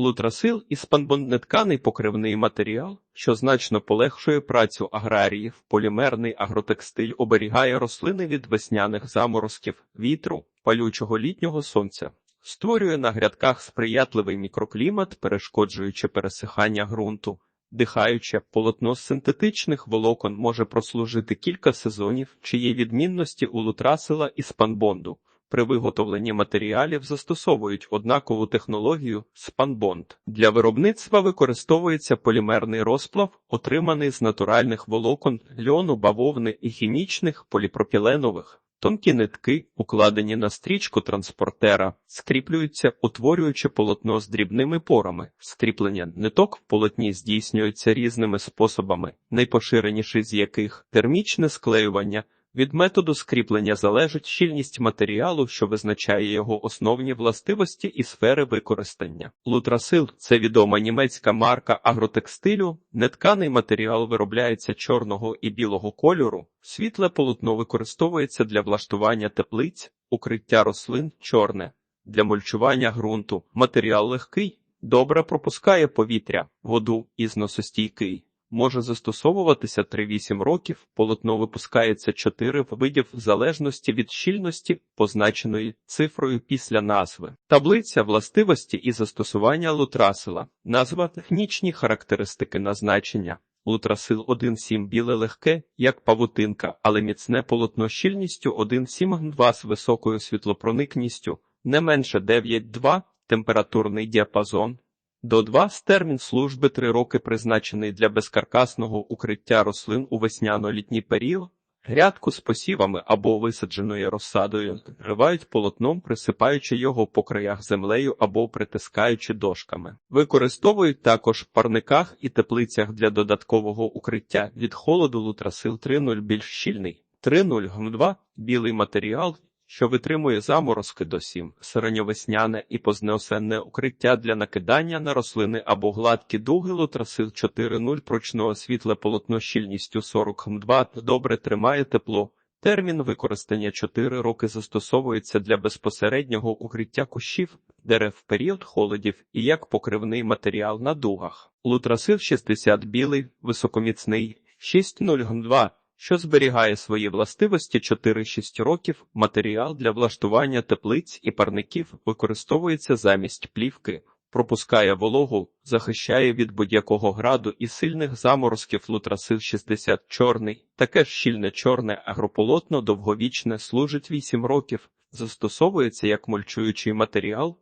Лутрасил і спанбонднетканий покривний матеріал, що значно полегшує працю аграріїв. Полімерний агротекстиль оберігає рослини від весняних заморозків, вітру, палючого літнього сонця. Створює на грядках сприятливий мікроклімат, перешкоджуючи пересихання ґрунту. Дихаюче полотно з синтетичних волокон може прослужити кілька сезонів, чиї відмінності у лутрасила і спанбонду. При виготовленні матеріалів застосовують однакову технологію спанбонд. Для виробництва використовується полімерний розплав, отриманий з натуральних волокон, льону, бавовни і хімічних поліпропіленових. Тонкі нитки, укладені на стрічку транспортера, скріплюються, утворюючи полотно з дрібними порами. Скріплення ниток в полотні здійснюється різними способами, найпоширеніший з яких термічне склеювання. Від методу скріплення залежить щільність матеріалу, що визначає його основні властивості і сфери використання. Лутрасил це відома німецька марка агротекстилю. Нетканий матеріал виробляється чорного і білого кольору. Світле полотно використовується для влаштування теплиць, укриття рослин чорне, для мульчування ґрунту. Матеріал легкий, добре пропускає повітря, воду і зносостійкий може застосовуватися 3-8 років, полотно випускається 4 видів в залежності від щільності, позначеної цифрою після назви. Таблиця властивості і застосування лутрасила. Назва технічні характеристики назначення. Лутрасил 1,7 біле легке, як павутинка, але міцне полотно щільністю 1,7 з високою світлопроникністю, не менше 9,2, температурний діапазон. До 2 термін служби 3 роки призначений для безкаркасного укриття рослин у весняно-літній період. Грядку з посівами або висадженою розсадою ривають полотном, присипаючи його по краях землею або притискаючи дошками. Використовують також в парниках і теплицях для додаткового укриття від холоду лутрасил 3.0 більш щільний. 3.0 ГМ2 – білий матеріал, що витримує заморозки до 7, середньовесняне і познеосенне укриття для накидання на рослини або гладкі дуги лутрасил 4.0 прочного світле полотно щільністю 40 м2 добре тримає тепло. Термін використання 4 роки застосовується для безпосереднього укриття кущів, дерев в період холодів і як покривний матеріал на дугах. Лутрасил 60 білий, високоміцний, 6.0 ГМ2 що зберігає свої властивості 4-6 років. Матеріал для влаштування теплиць і парників використовується замість плівки, пропускає вологу, захищає від будь-якого граду і сильних заморозків лутрасил 60 чорний, таке ж щільне чорне агрополотно довговічне служить 8 років, застосовується як мульчуючий матеріал.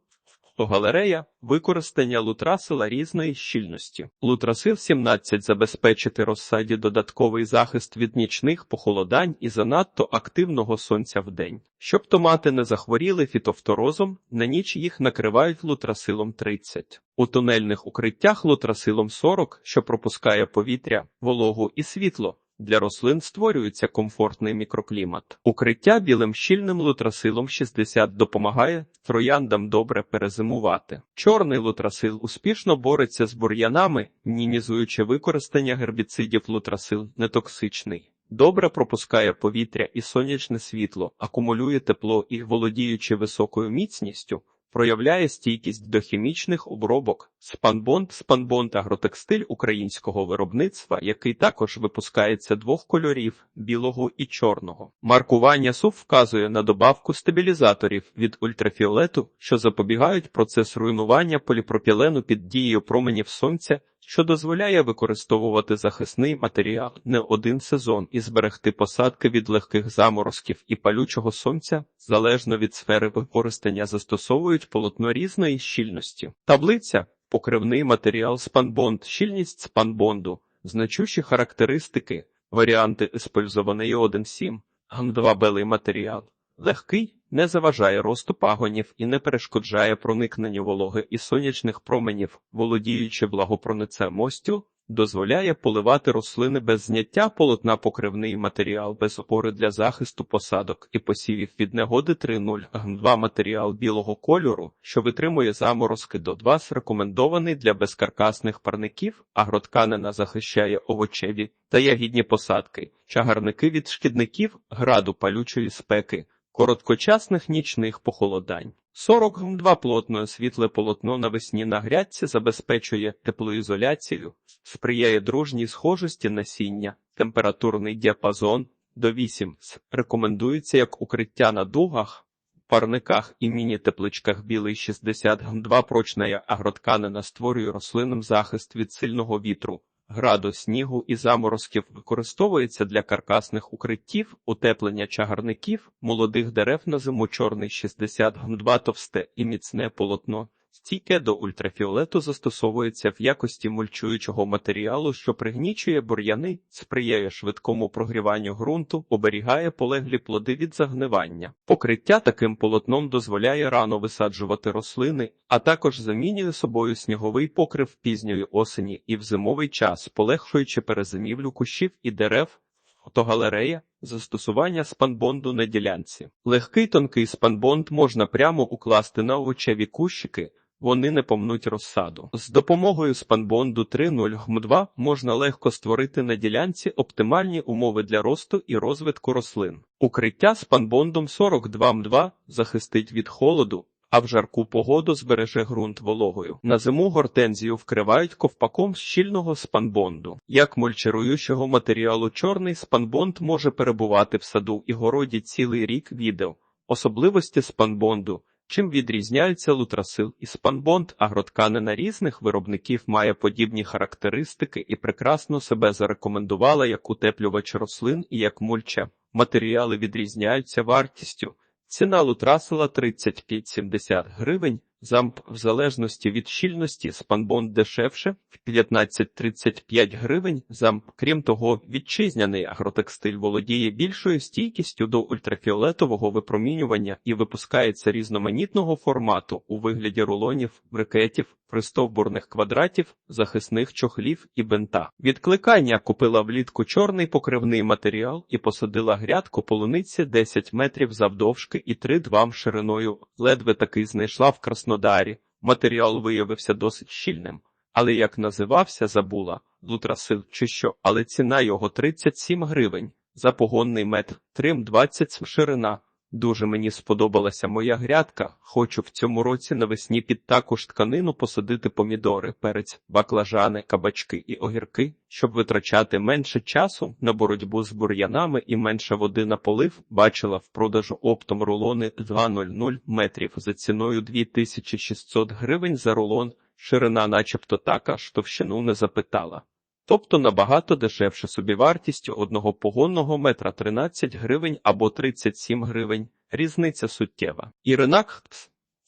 Галерея використання лутрасила різної щільності. Лутрасил 17 забезпечити розсаді додатковий захист від нічних похолодань і занадто активного сонця в день. Щоб томати не захворіли фітофторозом, на ніч їх накривають лутрасилом 30. У тунельних укриттях лутрасилом 40, що пропускає повітря, вологу і світло. Для рослин створюється комфортний мікроклімат. Укриття білим щільним лутрасилом 60 допомагає трояндам добре перезимувати. Чорний лутрасил успішно бореться з бур'янами, мінімізуючи використання гербіцидів лутрасил нетоксичний. Добре пропускає повітря і сонячне світло, акумулює тепло і, володіючи високою міцністю, проявляє стійкість до хімічних обробок. Спанбонд спанбонд агротекстиль українського виробництва, який також випускається двох кольорів білого і чорного. Маркування СУВ вказує на добавку стабілізаторів від ультрафіолету, що запобігають процес руйнування поліпропілену під дією променів сонця що дозволяє використовувати захисний матеріал не один сезон і зберегти посадки від легких заморозків і палючого сонця, залежно від сфери використання, застосовують полотно різної щільності. Таблиця покривний матеріал спанбонд, щільність спанбонду, значущі характеристики, варіанти использований 1.7, гам2 белий матеріал, легкий не заважає росту пагонів і не перешкоджає проникненню вологи і сонячних променів, володіючи благопроницемостю, дозволяє поливати рослини без зняття полотна покривний матеріал без опори для захисту посадок і посівів від негоди 3.0 ГМ2 матеріал білого кольору, що витримує заморозки до 2 рекомендований для безкаркасних парників, агротканина захищає овочеві та ягідні посадки, чагарники від шкідників, граду палючої спеки короткочасних нічних похолодань. 42 плотне світле полотно навесні на грядці забезпечує теплоізоляцію, сприяє дружній схожості насіння, температурний діапазон до 8 рекомендується як укриття на дугах, парниках і міні-тепличках білий 62 прочна агротканина створює рослинам захист від сильного вітру. Граду снігу і заморозків використовується для каркасних укриттів, утеплення чагарників, молодих дерев на зиму чорний 62 товсте і міцне полотно. Стійке до ультрафіолету застосовується в якості мульчуючого матеріалу, що пригнічує бур'яни, сприяє швидкому прогріванню ґрунту, оберігає полеглі плоди від загнивання. Покриття таким полотном дозволяє рано висаджувати рослини, а також замінює собою сніговий покрив пізньої осені і в зимовий час, полегшуючи перезимівлю кущів і дерев. Фотогалерея застосування спанбонду на ділянці. Легкий тонкий спанбонд можна прямо укласти на овочеві кущики, вони не помнуть розсаду. З допомогою спанбонду 3.0 ГМ2 можна легко створити на ділянці оптимальні умови для росту і розвитку рослин. Укриття спанбондом 42 МД захистить від холоду, а в жарку погоду збереже ґрунт вологою. На зиму гортензію вкривають ковпаком щільного спанбонду. Як мульчируючого матеріалу чорний спанбонд може перебувати в саду і городі цілий рік відео. Особливості спанбонду – Чим відрізняється лутрасил і спанбонд, агротканина різних виробників має подібні характеристики і прекрасно себе зарекомендувала як утеплювач рослин і як мульча. Матеріали відрізняються вартістю. Ціна лутрасила 35-70 гривень, замп в залежності від щільності спанбонд дешевше в 15-35 гривень. Замп, крім того, вітчизняний агротекстиль володіє більшою стійкістю до ультрафіолетового випромінювання і випускається різноманітного формату у вигляді рулонів, брикетів, пристовбурних квадратів, захисних чохлів і бента. Відкликання купила влітку чорний покривний матеріал і посадила грядку полуниці 10 метрів завдовжки і 3-2 шириною. Ледве таки знайшла в Краснодарі. Матеріал виявився досить щільним. Але як називався, забула лутрасил чи що, але ціна його 37 гривень за погонний метр, трим 20 ширина. Дуже мені сподобалася моя грядка. Хочу в цьому році навесні під таку ж тканину посадити помідори, перець, баклажани, кабачки і огірки, щоб витрачати менше часу на боротьбу з бур'янами і менше води на полив. Бачила в продажу оптом рулони 2,00 метрів за ціною 2600 гривень за рулон. Ширина, начебто така ж товщину не запитала. Тобто набагато дешевше собівартістю одного погонного метра 13 гривень або 37 гривень. Різниця суттєва. Іринак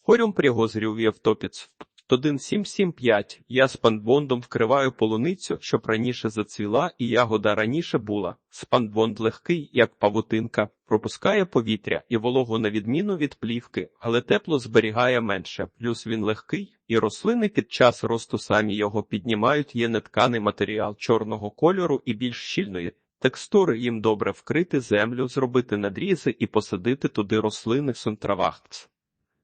Хорюм пригозрів Євтопіц 1775. Я з панбондом вкриваю полуницю, щоб раніше зацвіла, і ягода раніше була. Спанбонд легкий, як павутинка, пропускає повітря і вологу на відміну від плівки, але тепло зберігає менше. Плюс він легкий, і рослини під час росту самі його піднімають. Є нетканий матеріал чорного кольору і більш щільної. Текстури їм добре вкрити землю, зробити надрізи і посадити туди рослини сунтравахтс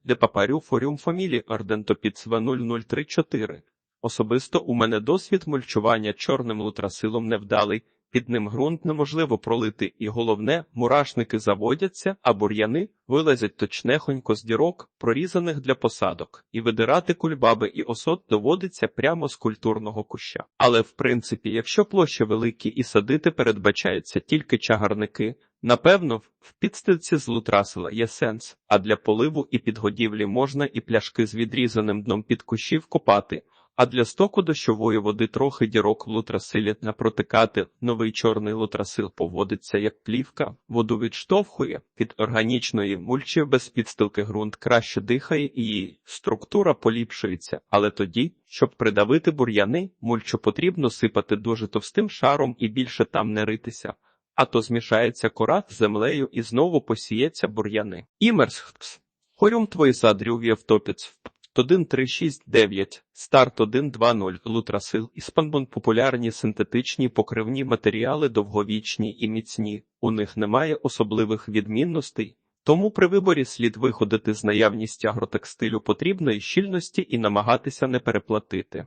де папарю форіум фамілі Ардентопіцва 0034. Особисто у мене досвід мульчування чорним лутрасилом невдалий, під ним ґрунт неможливо пролити, і головне, мурашники заводяться, а бур'яни вилазять точнехонько з дірок, прорізаних для посадок, і видирати кульбаби і осот доводиться прямо з культурного куща. Але в принципі, якщо площі великі і садити передбачаються тільки чагарники, Напевно, в підстилці з лутрасила є сенс, а для поливу і підгодівлі можна і пляшки з відрізаним дном під кущів копати, а для стоку дощової води трохи дірок в лутрасилі напротикати. Новий чорний лутрасил поводиться як плівка, воду відштовхує, під органічної мульчі без підстилки ґрунт краще дихає і її структура поліпшується, але тоді, щоб придавити бур'яни, мульчу потрібно сипати дуже товстим шаром і більше там не ритися а то змішається кора з землею і знову посіється бур'яни. Імерсхтс. Хорюм твої садрів Євтопіц. 1369, старт 120, лутрасил і спанбон популярні синтетичні покривні матеріали довговічні і міцні, у них немає особливих відмінностей, тому при виборі слід виходити з наявністю агротекстилю потрібної щільності і намагатися не переплатити.